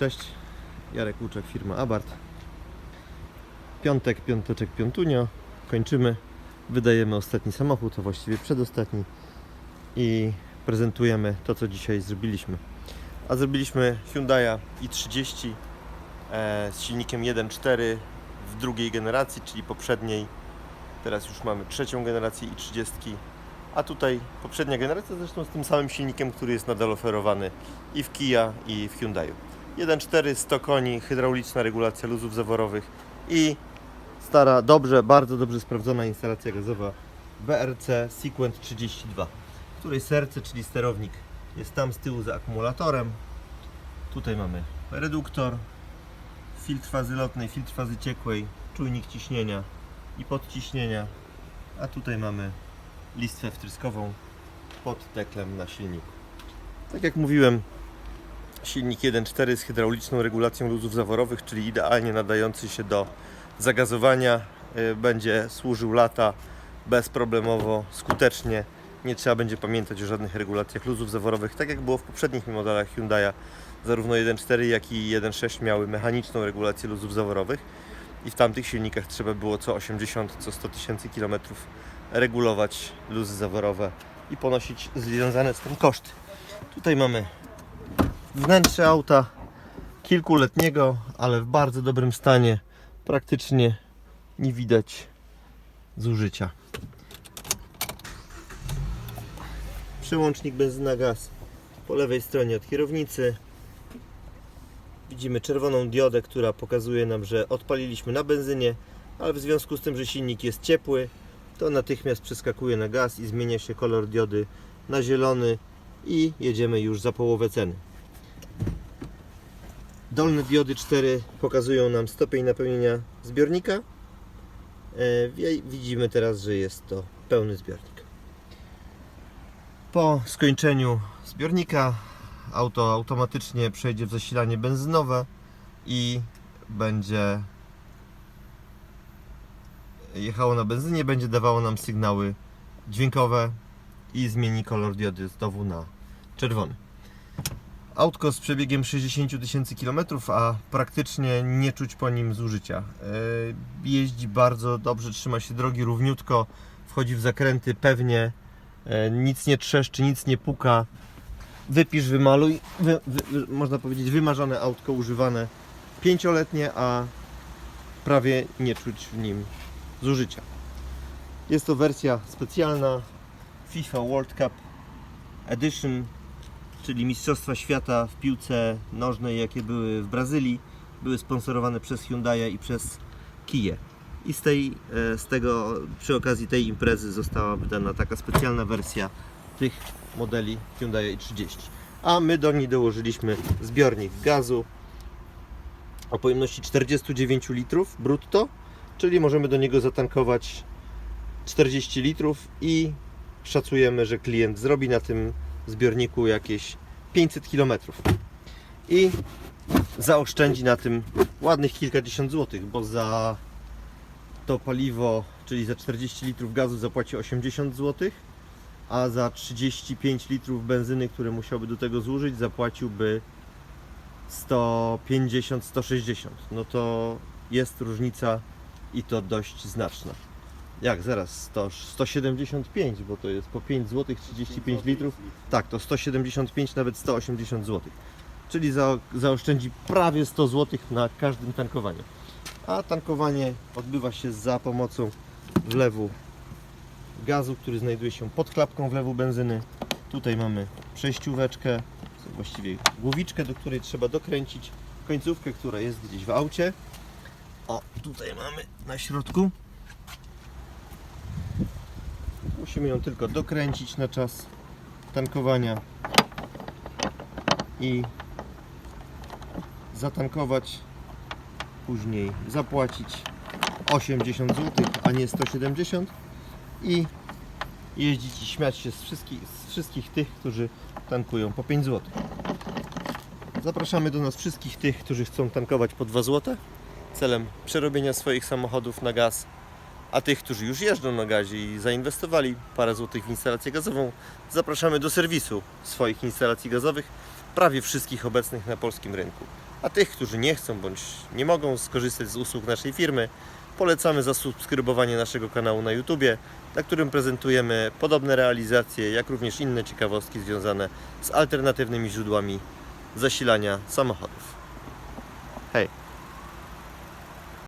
Cześć, Jarek Łuczek, firma Abart. Piątek, piąteczek, piątunio. Kończymy. Wydajemy ostatni samochód, a właściwie przedostatni. I prezentujemy to, co dzisiaj zrobiliśmy. A zrobiliśmy Hyundai i30 e, z silnikiem 1.4 w drugiej generacji, czyli poprzedniej. Teraz już mamy trzecią generację i 30. A tutaj poprzednia generacja zresztą z tym samym silnikiem, który jest nadal oferowany i w Kia, i w Hyundaiu. 1.4, 100 koni, hydrauliczna regulacja luzów zaworowych i stara, dobrze, bardzo dobrze sprawdzona instalacja gazowa BRC Sequent 32, której serce, czyli sterownik jest tam z tyłu za akumulatorem. Tutaj mamy reduktor, filtr fazy lotnej, filtr fazy ciekłej, czujnik ciśnienia i podciśnienia, a tutaj mamy listwę wtryskową pod teklem na silniku. Tak jak mówiłem, silnik 1.4 z hydrauliczną regulacją luzów zaworowych, czyli idealnie nadający się do zagazowania, y, będzie służył lata bezproblemowo, skutecznie. Nie trzeba będzie pamiętać o żadnych regulacjach luzów zaworowych, tak jak było w poprzednich modelach Hyundai'a. Zarówno 1.4 jak i 1.6 miały mechaniczną regulację luzów zaworowych i w tamtych silnikach trzeba było co 80, co 100 tysięcy kilometrów regulować luzy zaworowe i ponosić związane z tym koszty. Tutaj mamy wnętrze auta kilkuletniego, ale w bardzo dobrym stanie. Praktycznie nie widać zużycia. Przełącznik benzyna gaz po lewej stronie od kierownicy. Widzimy czerwoną diodę, która pokazuje nam, że odpaliliśmy na benzynie, ale w związku z tym, że silnik jest ciepły, to natychmiast przeskakuje na gaz i zmienia się kolor diody na zielony i jedziemy już za połowę ceny. Dolne diody 4 pokazują nam stopień napełnienia zbiornika. E, Widzimy teraz, że jest to pełny zbiornik. Po skończeniu zbiornika auto automatycznie przejdzie w zasilanie benzynowe i będzie jechało na benzynie, będzie dawało nam sygnały dźwiękowe i zmieni kolor diody znowu na czerwony. Autko z przebiegiem 60 tysięcy kilometrów, a praktycznie nie czuć po nim zużycia. Yy, Jeździ bardzo dobrze, trzyma się drogi równiutko, wchodzi w zakręty pewnie, yy, nic nie trzeszczy, nic nie puka. Wypisz, wymaluj, wy, wy, wy, można powiedzieć wymarzone autko używane pięcioletnie, a prawie nie czuć w nim zużycia. Jest to wersja specjalna FIFA World Cup Edition, czyli Mistrzostwa Świata w piłce nożnej, jakie były w Brazylii, były sponsorowane przez Hyundai i przez Kia. I z, tej, e, z tego, przy okazji tej imprezy została wydana taka specjalna wersja tych modeli Hyundai i30. A my do niej dołożyliśmy zbiornik gazu o pojemności 49 litrów brutto, czyli możemy do niego zatankować 40 litrów i szacujemy, że klient zrobi na tym zbiorniku jakieś 500 km. I zaoszczędzi na tym ładnych kilkadziesiąt złotych, bo za to paliwo, czyli za 40 litrów gazu zapłaci 80 zł, a za 35 litrów benzyny, które musiałby do tego zużyć, zapłaciłby 150-160. No to jest różnica i to dość znaczna. Jak zaraz? 100, 175, bo to jest po 5 zł 35 litrów. Tak, to 175, nawet 180 zł. Czyli za, zaoszczędzi prawie 100 zł na każdym tankowaniu. A tankowanie odbywa się za pomocą wlewu gazu, który znajduje się pod klapką wlewu benzyny. Tutaj mamy przejścióweczkę, właściwie głowiczkę, do której trzeba dokręcić końcówkę, która jest gdzieś w aucie. O, tutaj mamy na środku. Musimy ją tylko dokręcić na czas tankowania i zatankować. Później zapłacić 80 zł, a nie 170 i jeździć i śmiać się z wszystkich, z wszystkich tych, którzy tankują po 5 zł. Zapraszamy do nas wszystkich tych, którzy chcą tankować po 2 zł celem przerobienia swoich samochodów na gaz, a tych, którzy już jeżdżą na gazie i zainwestowali parę złotych w instalację gazową, zapraszamy do serwisu swoich instalacji gazowych, prawie wszystkich obecnych na polskim rynku. A tych, którzy nie chcą bądź nie mogą skorzystać z usług naszej firmy, polecamy zasubskrybowanie naszego kanału na YouTube, na którym prezentujemy podobne realizacje, jak również inne ciekawostki związane z alternatywnymi źródłami zasilania samochodów.